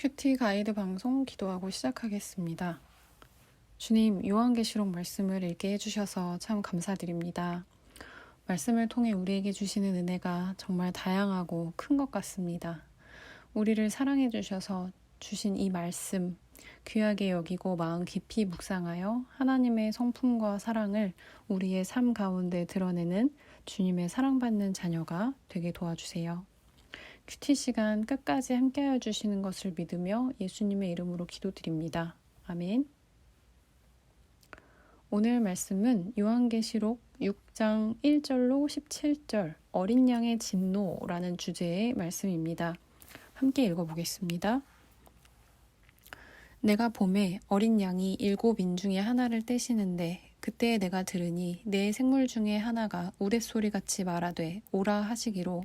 큐티 가이드 방송 기도하고 시작하겠습니다. 주님, 요한계시록 말씀을 읽게 해주셔서 참 감사드립니다. 말씀을 통해 우리에게 주시는 은혜가 정말 다양하고 큰 것 같습니다. 우리를 사랑해 주셔서 주신 이 말씀, 귀하게 여기고 마음 깊이 묵상하여 하나님의 성품과 사랑을 우리의 삶 가운데 드러내는 주님의 사랑받는 자녀가 되게 도와주세요. 큐티 시간 끝까지 함께해 주시는 것을 믿으며 예수님의 이름으로 기도드립니다. 아멘. 오늘 말씀은 요한계시록 6장 1절로 17절 어린 양의 진노라는 주제의 말씀입니다. 함께 읽어보겠습니다. 내가 봄에 어린 양이 일곱 인 중에 하나를 떼시는데 그때 내가 들으니 내 생물 중에 하나가 우레소리 같이 말하되 오라 하시기로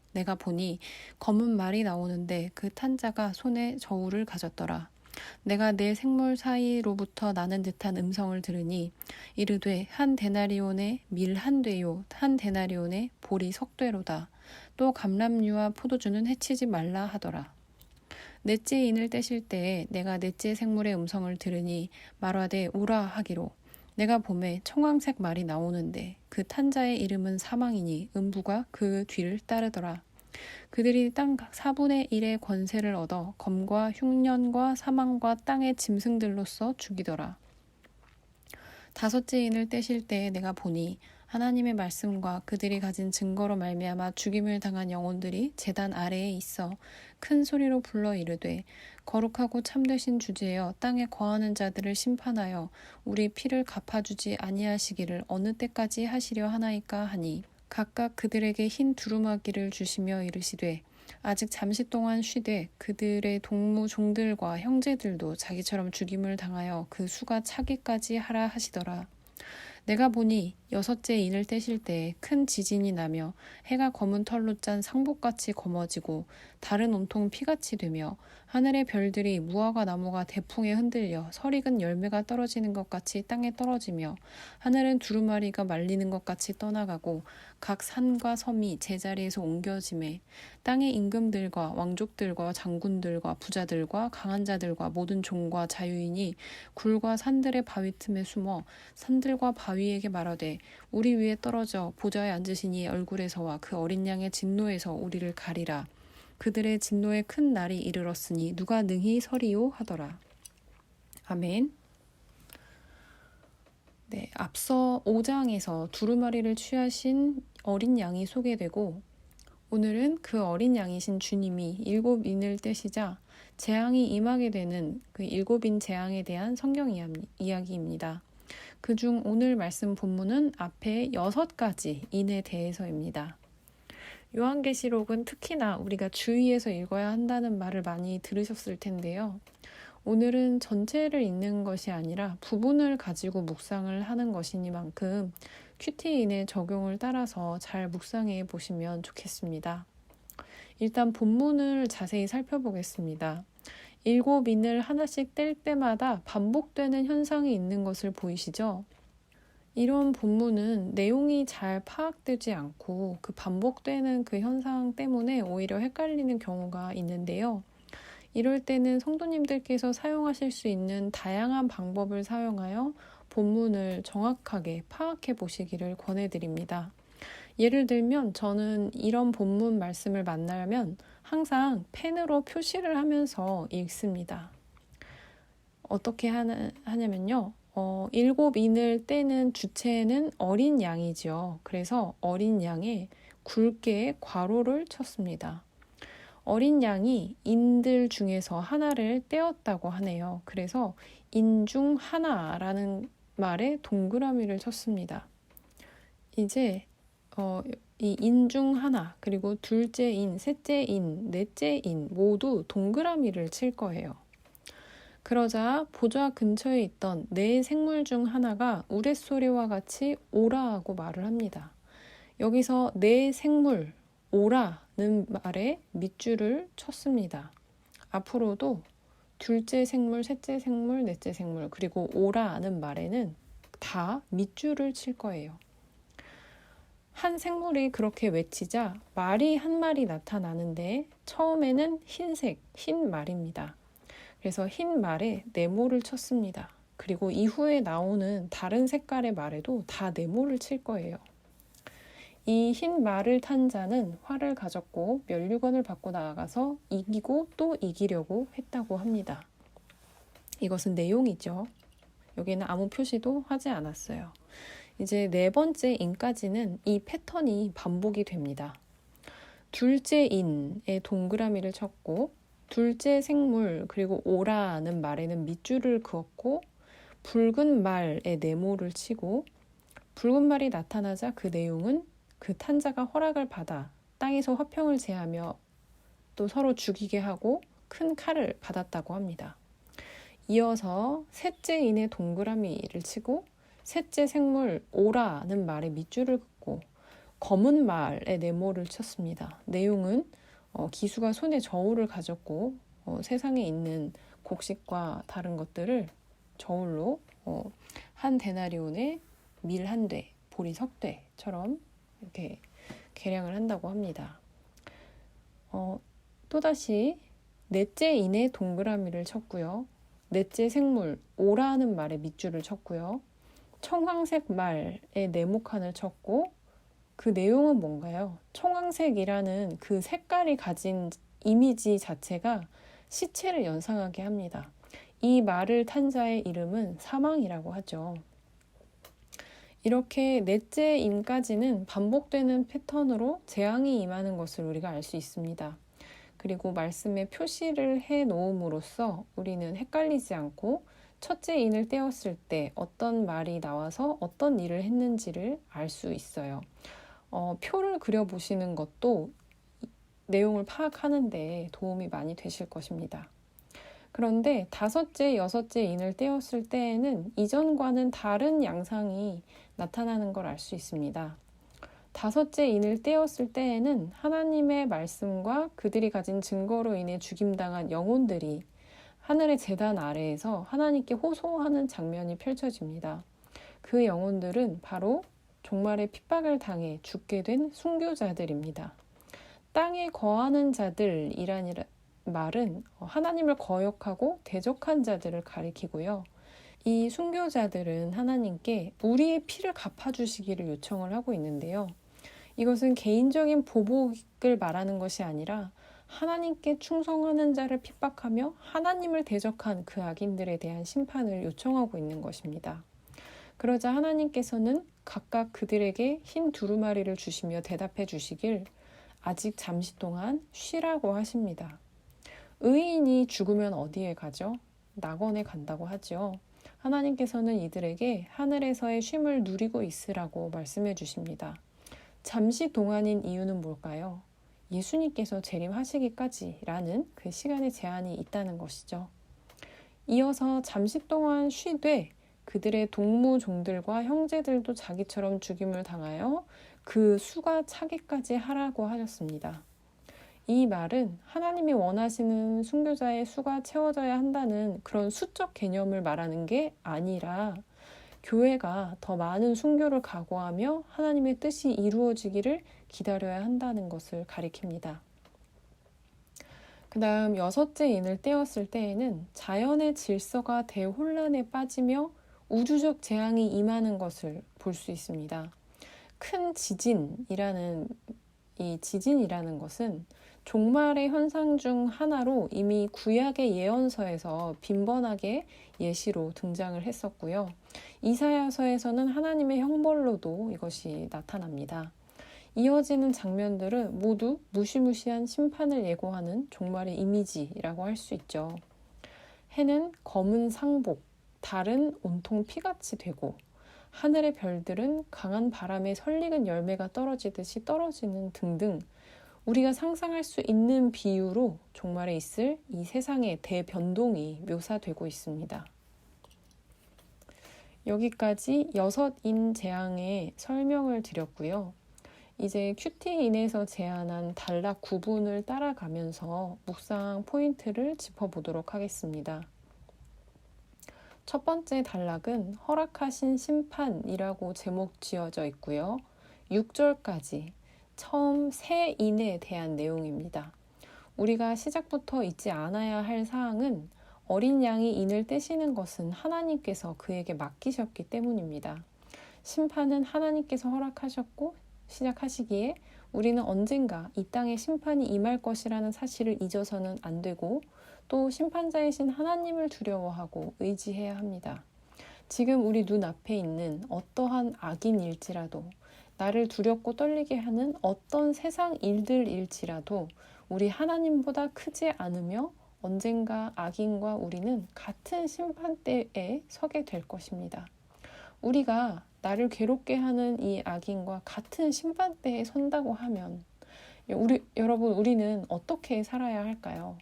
내가 보니 검은 말이 나오는데 그 탄자가 손에 저울을 가졌더라. 내가 내 생물 사이로부터 나는 듯한 음성을 들으니 이르되 한 데나리온에 밀 한 되요 한 데나리온에 보리 석 되로다. 또 감람류와 포도주는 해치지 말라 하더라. 넷째 인을 떼실 때에 내가 넷째 생물의 음성을 들으니 말하되 오라 하기로 내가 봄에 청황색 말이 나오는데 그 탄자의 이름은 사망이니 음부가 그 뒤를 따르더라. 그들이 땅 4분의 1의 권세를 얻어 검과 흉년과 사망과 땅의 짐승들로서 죽이더라. 다섯째 인을 떼실 때에 내가 보니 하나님의 말씀과 그들이 가진 증거로 말미암아 죽임을 당한 영혼들이 재단 아래에 있어 큰 소리로 불러 이르되 거룩하고 참되신 주제여 땅에 거하는 자들을 심판하여 우리 피를 갚아주지 아니하시기를 어느 때까지 하시려 하나이까 하니 각각 그들에게 흰 두루마기를 주시며 이르시되 아직 잠시 동안 쉬되 그들의 동무 종들과 형제들도 자기처럼 죽임을 당하여 그 수가 차기까지 하라 하시더라. 내가 보니 여섯째 인을 떼실 때큰 지진이 나며 해가 검은 털로 짠 상복같이 검어지고 달은 온통 피같이 되며 하늘의 별들이 무화과 나무가 대풍에 흔들려 설익은 열매가 떨어지는 것 같이 땅에 떨어지며 하늘은 두루마리가 말리는 것 같이 떠나가고 각 산과 섬이 제자리에서 옮겨짐에 땅의 임금들과 왕족들과 장군들과 부자들과 강한 자들과 모든 종과 자유인이 굴과 산들의 바위 틈에 숨어 산들과 바위에게 말하되 우리 위에 떨어져 보좌에 앉으시니 얼굴에서와 그 어린 양의 진노에서 우리를 가리라. 그들의 진노의 큰 날이 이르렀으니 누가 능히 서리요 하더라. 아멘. 네, 앞서 5장에서 두루마리를 취하신 어린 양이 소개되고 오늘은 그 어린 양이신 주님이 일곱 인을 떼시자 재앙이 임하게 되는 그 일곱인 재앙에 대한 성경 이야기입니다. 그중 오늘 말씀 본문은 앞에 여섯 가지 인에 대해서입니다. 요한계시록은 특히나 우리가 주의해서 읽어야 한다는 말을 많이 들으셨을 텐데요. 오늘은 전체를 읽는 것이 아니라 부분을 가지고 묵상을 하는 것이니만큼 큐티인의 적용을 따라서 잘 묵상해 보시면 좋겠습니다. 일단 본문을 자세히 살펴보겠습니다. 일곱 인을 하나씩 뗄 때마다 반복되는 현상이 있는 것을 보이시죠? 이런 본문은 내용이 잘 파악되지 않고 그 반복되는 그 현상 때문에 오히려 헷갈리는 경우가 있는데요. 이럴 때는 성도님들께서 사용하실 수 있는 다양한 방법을 사용하여 본문을 정확하게 파악해 보시기를 권해드립니다. 예를 들면 저는 이런 본문 말씀을 만나면 항상 펜으로 표시를 하면서 읽습니다. 어떻게 하냐, 하냐면요. 어, 일곱 인을 떼는 주체는 어린 양이죠. 그래서 어린 양에 굵게 괄호를 쳤습니다. 어린 양이 인들 중에서 하나를 떼었다고 하네요. 그래서 인중 하나라는 말에 동그라미를 쳤습니다. 이제 어, 이 인 중 하나, 그리고 둘째 인, 셋째 인, 넷째 인 모두 동그라미를 칠 거예요. 그러자 보좌 근처에 있던 네 생물 중 하나가 우레소리와 같이 오라하고 말을 합니다. 여기서 네 생물, 오라는 말에 밑줄을 쳤습니다. 앞으로도 둘째 생물, 셋째 생물, 넷째 생물, 그리고 오라는 말에는 다 밑줄을 칠 거예요. 한 생물이 그렇게 외치자 말이 한 마리 나타나는데 처음에는 흰색, 흰 말입니다. 그래서 흰 말에 네모를 쳤습니다. 그리고 이후에 나오는 다른 색깔의 말에도 다 네모를 칠 거예요. 이 흰 말을 탄 자는 활을 가졌고 멸류관을 받고 나아가서 이기고 또 이기려고 했다고 합니다. 이것은 내용이죠. 여기는 아무 표시도 하지 않았어요. 이제 네 번째 인까지는 이 패턴이 반복이 됩니다. 둘째 인에 동그라미를 쳤고 둘째 생물 그리고 오라는 말에는 밑줄을 그었고 붉은 말에 네모를 치고 붉은 말이 나타나자 그 내용은 그 탄자가 허락을 받아 땅에서 화평을 제하며 또 서로 죽이게 하고 큰 칼을 받았다고 합니다. 이어서 셋째 인의 동그라미를 치고 셋째 생물 오라는 말에 밑줄을 긋고 검은 말에 네모를 쳤습니다. 내용은 어, 기수가 손에 저울을 가졌고 어, 세상에 있는 곡식과 다른 것들을 저울로 어, 한 데나리온에 밀 한 대, 보리 석 대처럼 이렇게 계량을 한다고 합니다. 어, 또다시 넷째 인의 동그라미를 쳤고요. 넷째 생물 오라는 말에 밑줄을 쳤고요. 청황색 말에 네모칸을 쳤고 그 내용은 뭔가요? 청황색이라는 그 색깔이 가진 이미지 자체가 시체를 연상하게 합니다. 이 말을 탄 자의 이름은 사망이라고 하죠. 이렇게 넷째 임까지는 반복되는 패턴으로 재앙이 임하는 것을 우리가 알 수 있습니다. 그리고 말씀에 표시를 해 놓음으로써 우리는 헷갈리지 않고 첫째 인을 떼었을 때 어떤 말이 나와서 어떤 일을 했는지를 알 수 있어요. 어, 표를 그려보시는 것도 내용을 파악하는데 도움이 많이 되실 것입니다. 그런데 다섯째, 여섯째 인을 떼었을 때에는 이전과는 다른 양상이 나타나는 걸 알 수 있습니다. 다섯째 인을 떼었을 때에는 하나님의 말씀과 그들이 가진 증거로 인해 죽임당한 영혼들이 하늘의 재단 아래에서 하나님께 호소하는 장면이 펼쳐집니다. 그 영혼들은 바로 종말의 핍박을 당해 죽게 된 순교자들입니다. 땅에 거하는 자들이라는 말은 하나님을 거역하고 대적한 자들을 가리키고요. 이 순교자들은 하나님께 우리의 피를 갚아주시기를 요청을 하고 있는데요. 이것은 개인적인 보복을 말하는 것이 아니라 하나님께 충성하는 자를 핍박하며 하나님을 대적한 그 악인들에 대한 심판을 요청하고 있는 것입니다. 그러자 하나님께서는 각각 그들에게 흰 두루마리를 주시며 대답해 주시길 아직 잠시 동안 쉬라고 하십니다. 의인이 죽으면 어디에 가죠? 낙원에 간다고 하죠. 하나님께서는 이들에게 하늘에서의 쉼을 누리고 있으라고 말씀해 주십니다. 잠시 동안인 이유는 뭘까요? 예수님께서 재림하시기까지라는 그 시간의 제한이 있다는 것이죠. 이어서 잠시 동안 쉬되 그들의 동무 종들과 형제들도 자기처럼 죽임을 당하여 그 수가 차기까지 하라고 하셨습니다. 이 말은 하나님이 원하시는 순교자의 수가 채워져야 한다는 그런 수적 개념을 말하는 게 아니라 교회가 더 많은 순교를 각오하며 하나님의 뜻이 이루어지기를 기다려야 한다는 것을 가리킵니다. 그 다음 여섯째 인을 떼었을 때에는 자연의 질서가 대혼란에 빠지며 우주적 재앙이 임하는 것을 볼 수 있습니다. 큰 지진이라는 이 지진이라는 것은 종말의 현상 중 하나로 이미 구약의 예언서에서 빈번하게 예시로 등장을 했었고요. 이사야서에서는 하나님의 형벌로도 이것이 나타납니다. 이어지는 장면들은 모두 무시무시한 심판을 예고하는 종말의 이미지라고 할 수 있죠. 해는 검은 상복, 달은 온통 피같이 되고 하늘의 별들은 강한 바람에 설익은 열매가 떨어지듯이 떨어지는 등등 우리가 상상할 수 있는 비유로 종말에 있을 이 세상의 대변동이 묘사되고 있습니다. 여기까지 여섯인 재앙의 설명을 드렸고요. 이제 큐티인에서 제안한 단락 구분을 따라가면서 묵상 포인트를 짚어보도록 하겠습니다. 첫 번째 단락은 허락하신 심판이라고 제목 지어져 있고요. 6절까지 처음 새 인에 대한 내용입니다. 우리가 시작부터 잊지 않아야 할 사항은 어린 양이 인을 떼시는 것은 하나님께서 그에게 맡기셨기 때문입니다. 심판은 하나님께서 허락하셨고 시작하시기에 우리는 언젠가 이 땅에 심판이 임할 것이라는 사실을 잊어서는 안 되고 또 심판자이신 하나님을 두려워하고 의지해야 합니다. 지금 우리 눈앞에 있는 어떠한 악인일지라도 나를 두렵고 떨리게 하는 어떤 세상 일들일지라도 우리 하나님보다 크지 않으며 언젠가 악인과 우리는 같은 심판대에 서게 될 것입니다. 우리가 나를 괴롭게 하는 이 악인과 같은 심판대에 선다고 하면 우리 여러분 우리는 어떻게 살아야 할까요?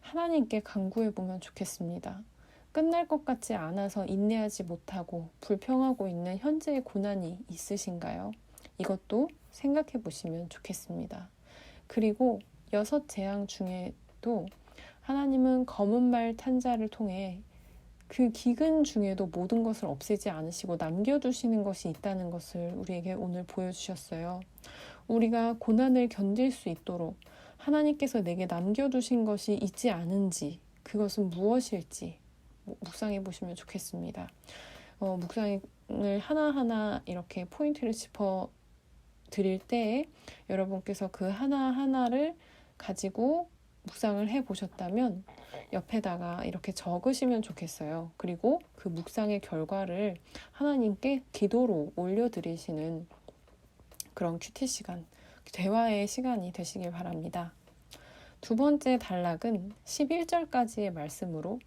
하나님께 간구해 보면 좋겠습니다. 끝날 것 같지 않아서 인내하지 못하고 불평하고 있는 현재의 고난이 있으신가요? 이것도 생각해 보시면 좋겠습니다. 그리고 여섯 재앙 중에도 하나님은 검은 말 탄자를 통해 그 기근 중에도 모든 것을 없애지 않으시고 남겨두시는 것이 있다는 것을 우리에게 오늘 보여주셨어요. 우리가 고난을 견딜 수 있도록 하나님께서 내게 남겨두신 것이 있지 않은지 그것은 무엇일지 묵상해 보시면 좋겠습니다. 어, 묵상을 하나하나 이렇게 포인트를 짚어 드릴 때 여러분께서 그 하나하나를 가지고 묵상을 해 보셨다면 옆에다가 이렇게 적으시면 좋겠어요. 그리고 그 묵상의 결과를 하나님께 기도로 올려드리시는 그런 큐티 시간, 대화의 시간이 되시길 바랍니다. 두 번째 단락은 11절까지의 말씀으로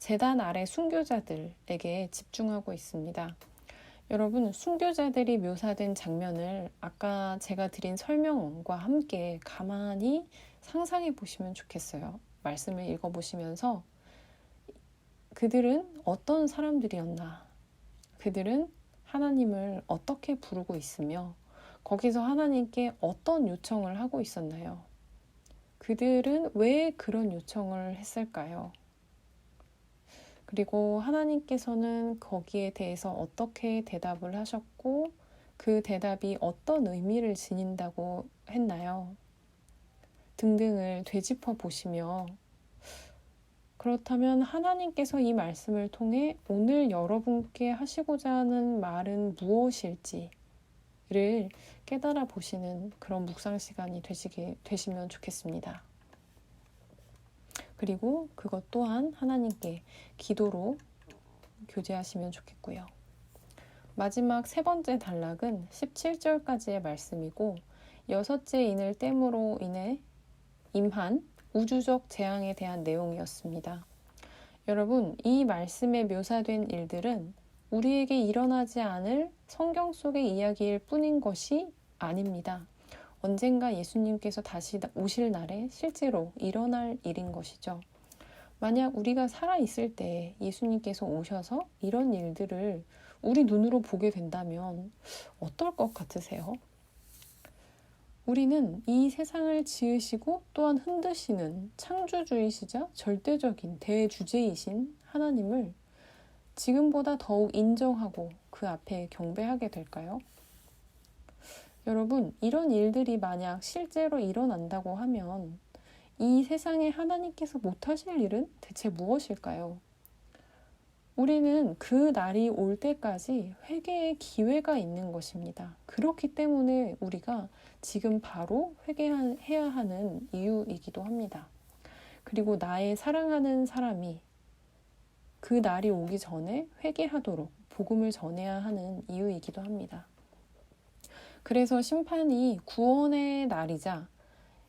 재단 아래 순교자들에게 집중하고 있습니다. 여러분, 순교자들이 묘사된 장면을 아까 제가 드린 설명과 함께 가만히 상상해 보시면 좋겠어요. 말씀을 읽어 보시면서 그들은 어떤 사람들이었나? 그들은 하나님을 어떻게 부르고 있으며 거기서 하나님께 어떤 요청을 하고 있었나요? 그들은 왜 그런 요청을 했을까요? 그리고 하나님께서는 거기에 대해서 어떻게 대답을 하셨고 그 대답이 어떤 의미를 지닌다고 했나요? 등등을 되짚어 보시며 그렇다면 하나님께서 이 말씀을 통해 오늘 여러분께 하시고자 하는 말은 무엇일지를 깨달아 보시는 그런 묵상 시간이 되시게 되시면 좋겠습니다. 그리고 그것 또한 하나님께 기도로 교제하시면 좋겠고요. 마지막 세 번째 단락은 17절까지의 말씀이고 여섯째 인을 땜으로 인해 임한 우주적 재앙에 대한 내용이었습니다. 여러분, 이 말씀에 묘사된 일들은 우리에게 일어나지 않을 성경 속의 이야기일 뿐인 것이 아닙니다. 언젠가 예수님께서 다시 오실 날에 실제로 일어날 일인 것이죠. 만약 우리가 살아있을 때 예수님께서 오셔서 이런 일들을 우리 눈으로 보게 된다면 어떨 것 같으세요? 우리는 이 세상을 지으시고 또한 흔드시는 창조주이시자 절대적인 대주제이신 하나님을 지금보다 더욱 인정하고 그 앞에 경배하게 될까요? 여러분, 이런 일들이 만약 실제로 일어난다고 하면 이 세상에 하나님께서 못하실 일은 대체 무엇일까요? 우리는 그 날이 올 때까지 회개의 기회가 있는 것입니다. 그렇기 때문에 우리가 지금 바로 회개해야 하는 이유이기도 합니다. 그리고 나의 사랑하는 사람이 그 날이 오기 전에 회개하도록 복음을 전해야 하는 이유이기도 합니다. 그래서 심판이 구원의 날이자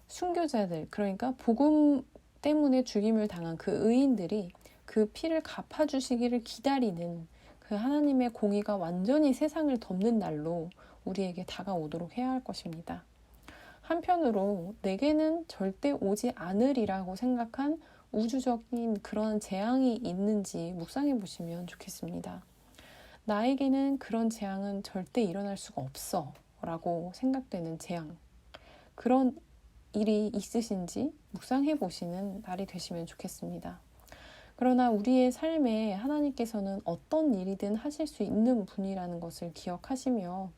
순교자들, 그러니까 복음 때문에 죽임을 당한 그 의인들이 그 피를 갚아주시기를 기다리는 그 하나님의 공의가 완전히 세상을 덮는 날로 우리에게 다가오도록 해야 할 것입니다. 한편으로 내게는 절대 오지 않으리라고 생각한 우주적인 그런 재앙이 있는지 묵상해 보시면 좋겠습니다. 나에게는 그런 재앙은 절대 일어날 수가 없어 라고 생각되는 재앙. 그런 일이 있으신지 묵상해 보시는 날이 되시면 좋겠습니다. 그러나 우리의 삶에 하나님께서는 어떤 일이든 하실 수 있는 분이라는 것을 기억하시며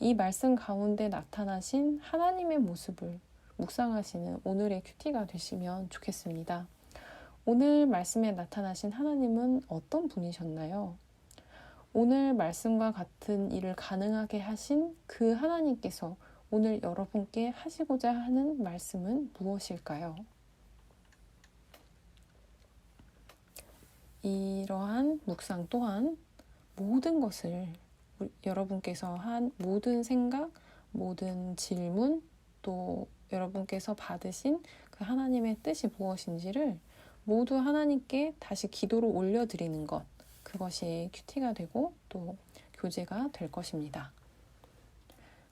이 말씀 가운데 나타나신 하나님의 모습을 묵상하시는 오늘의 큐티가 되시면 좋겠습니다. 오늘 말씀에 나타나신 하나님은 어떤 분이셨나요? 오늘 말씀과 같은 일을 가능하게 하신 그 하나님께서 오늘 여러분께 하시고자 하는 말씀은 무엇일까요? 이러한 묵상 또한 모든 것을 여러분께서 한 모든 생각, 모든 질문, 또 여러분께서 받으신 그 하나님의 뜻이 무엇인지를 모두 하나님께 다시 기도로 올려드리는 것. 그것이 큐티가 되고 또 교제가 될 것입니다.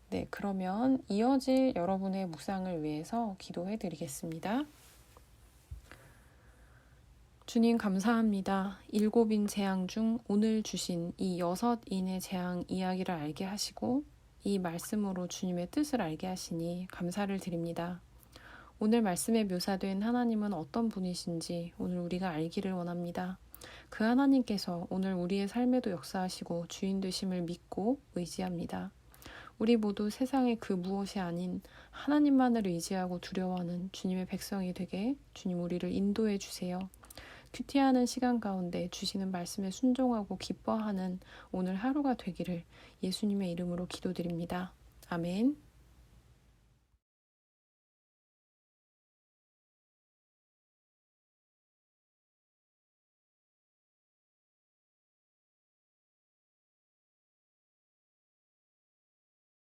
네, 그러면 이어질 여러분의 묵상을 위해서 기도해 드리겠습니다. 주님 감사합니다. 일곱인 재앙 중 오늘 주신 이 여섯인의 재앙 이야기를 알게 하시고 이 말씀으로 주님의 뜻을 알게 하시니 감사를 드립니다. 오늘 말씀에 묘사된 하나님은 어떤 분이신지 오늘 우리가 알기를 원합니다. 그 하나님께서 오늘 우리의 삶에도 역사하시고 주인 되심을 믿고 의지합니다. 우리 모두 세상의 그 무엇이 아닌 하나님만을 의지하고 두려워하는 주님의 백성이 되게 주님 우리를 인도해 주세요. 큐티하는 시간 가운데 주시는 말씀에 순종하고 기뻐하는 오늘 하루가 되기를 예수님의 이름으로 기도드립니다. 아멘.